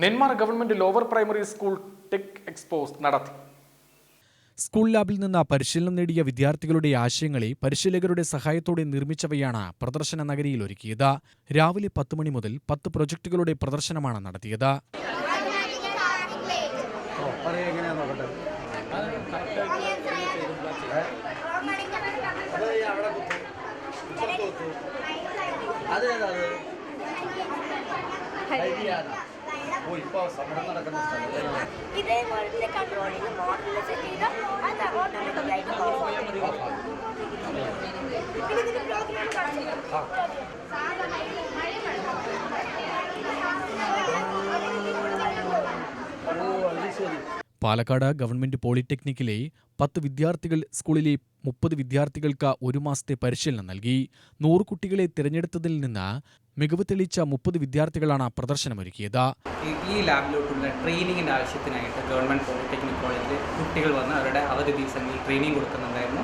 Nenmara government lower primary school tech expos നടത്തി. School ലാബിൽ നിന്ന് പരിശീലനം നേടിയ വിദ്യാർത്ഥികളുടെ ആശയങ്ങളെ പരിശീലകരുടെ സഹായത്തോടെ നിർമ്മിച്ചവയാണ് പ്രദർശന നഗരിയിൽ ഒരുക്കിയത്. രാവിലെ പത്ത് മണി മുതൽ പത്ത് പ്രൊജക്ടുകളുടെ പ്രദർശനമാണ് നടത്തിയത്. അത് ഇതേ മോഡലിൽ മോഡലിൽ സെറ്റ് അത് ഓട്ടോമാറ്റിക്കായിട്ട് ഓഫ് പിന്നെ ഇതിന്റെ പാലക്കാട് ഗവൺമെന്റ് പോളിടെക്നിക്കിലെ പത്ത് വിദ്യാർത്ഥികൾ സ്കൂളിലെ മുപ്പത് വിദ്യാർത്ഥികൾക്ക് ഒരു മാസത്തെ പരിശീലനം നൽകി. നൂറ് കുട്ടികളെ തിരഞ്ഞെടുത്തതിൽ നിന്ന് മികവ് തെളിയിച്ച മുപ്പത് വിദ്യാർത്ഥികളാണ് പ്രദർശനമൊരുക്കിയത്. ഈ- ലാബിലോട്ടുള്ള ട്രെയിനിങ്ങിന്റെ ആവശ്യത്തിനായിട്ട് ഗവൺമെന്റ് പോളിടെക്നിക് കോളേജിൽ കുട്ടികൾ വന്ന് അവരുടെ അവധി ദിവസങ്ങളിൽ ട്രെയിനിങ് കൊടുക്കുന്നുണ്ടായിരുന്നു.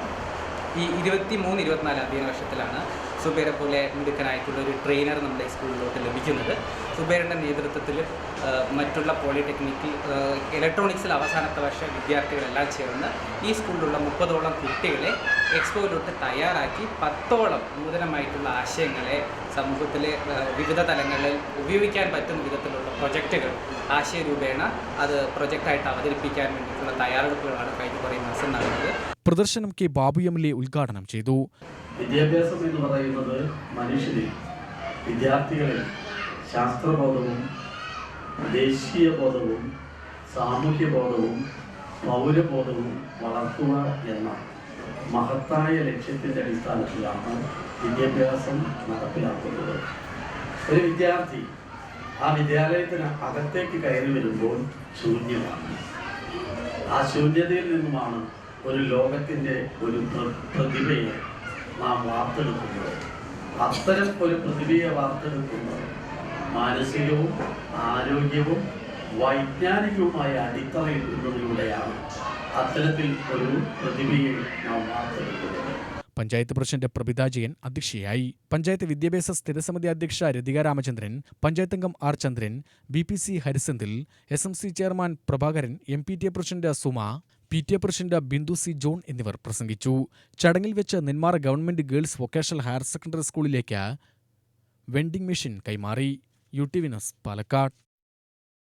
ഈ ഇരുപത്തി മൂന്ന് ഇരുപത്തിനാല് അധ്യയന വർഷത്തിലാണ് സുബേരെ പോലെ മിടുക്കനായിട്ടുള്ള ഒരു ട്രെയിനർ നമ്മുടെ സ്കൂളിലോട്ട് ലഭിക്കുന്നത്. സുബേരന്റെ നേതൃത്വത്തിൽ മറ്റുള്ള പോളിടെക്നിക്കിൽ ഇലക്ട്രോണിക്സിൽ അവസാനത്തെ വർഷ വിദ്യാർത്ഥികളെല്ലാം ചേർന്ന് ഈ സ്കൂളിലുള്ള മുപ്പതോളം കുട്ടികളെ എക്സ്പോയിലോട്ട് തയ്യാറാക്കി പത്തോളം നൂതനമായിട്ടുള്ള ആശയങ്ങളെ സമൂഹത്തിലെ വിവിധ തലങ്ങളിൽ ഉപയോഗിക്കാൻ പറ്റുന്ന വിധത്തിലുള്ള പ്രൊജക്റ്റുകൾ ആശയരൂപേണ അത് പ്രൊജക്റ്റായിട്ട് അവതരിപ്പിക്കാൻ വേണ്ടിയിട്ടുള്ള തയ്യാറെടുപ്പുകളാണ് കഴിഞ്ഞ കുറേ മാസം നടന്നത്. പ്രദർശനം K Babu M L A ഉദ്ഘാടനം ചെയ്തു. വിദ്യാഭ്യാസം എന്ന് പറയുന്നത് മനുഷ്യരിൽ വിദ്യാർത്ഥികളിൽ ശാസ്ത്രബോധവും ദേശീയ ബോധവും സാമൂഹ്യ ബോധവും പൗരബോധവും വളർത്തുക എന്ന മഹത്തായ ലക്ഷ്യത്തിന്റെ അടിസ്ഥാനത്തിലാണ് വിദ്യാഭ്യാസം നടപ്പിലാക്കുന്നത്. ഒരു വിദ്യാർത്ഥി ആ വിദ്യാലയത്തിന് അകത്തേക്ക് കയറി വരുമ്പോൾ ശൂന്യമാണ്. ആ ശൂന്യതയിൽ നിന്നുമാണ് ഒരു ലോകത്തിന്റെ ഒരു പ്ര- പ്രതിഭയെ നാം വാർത്തെടുക്കുന്നത്. അത്തരം ഒരു പ്രതിഭയെ വാർത്തെടുക്കുന്നത് മാനസികവും ആരോഗ്യവും വൈജ്ഞാനികവുമായ അടിത്തറയിടുന്നതിലൂടെയാണ്. അത്തരത്തിൽ ഒരു പ്രതിഭയെ നാം വാർത്തെടുക്കുന്നത് പഞ്ചായത്ത് പ്രസിഡന്റ് പ്രഭിത ജയൻ അധ്യക്ഷയായി. പഞ്ചായത്ത് വിദ്യാഭ്യാസ സ്ഥിരസമിതി അധ്യക്ഷ രതിക രാമചന്ദ്രൻ പഞ്ചായത്ത് അംഗം R Chandran B P C Harisenthil S M C chairman Prabhakaran M P T A president Suma P T A president Bindu C John എന്നിവർ പ്രസംഗിച്ചു. ചടങ്ങിൽ വെച്ച് Nenmara government girls vocational higher secondary സ്കൂളിലേക്ക് വെൻഡിംഗ് മെഷീൻ കൈമാറി. U T Vinas Palakkad.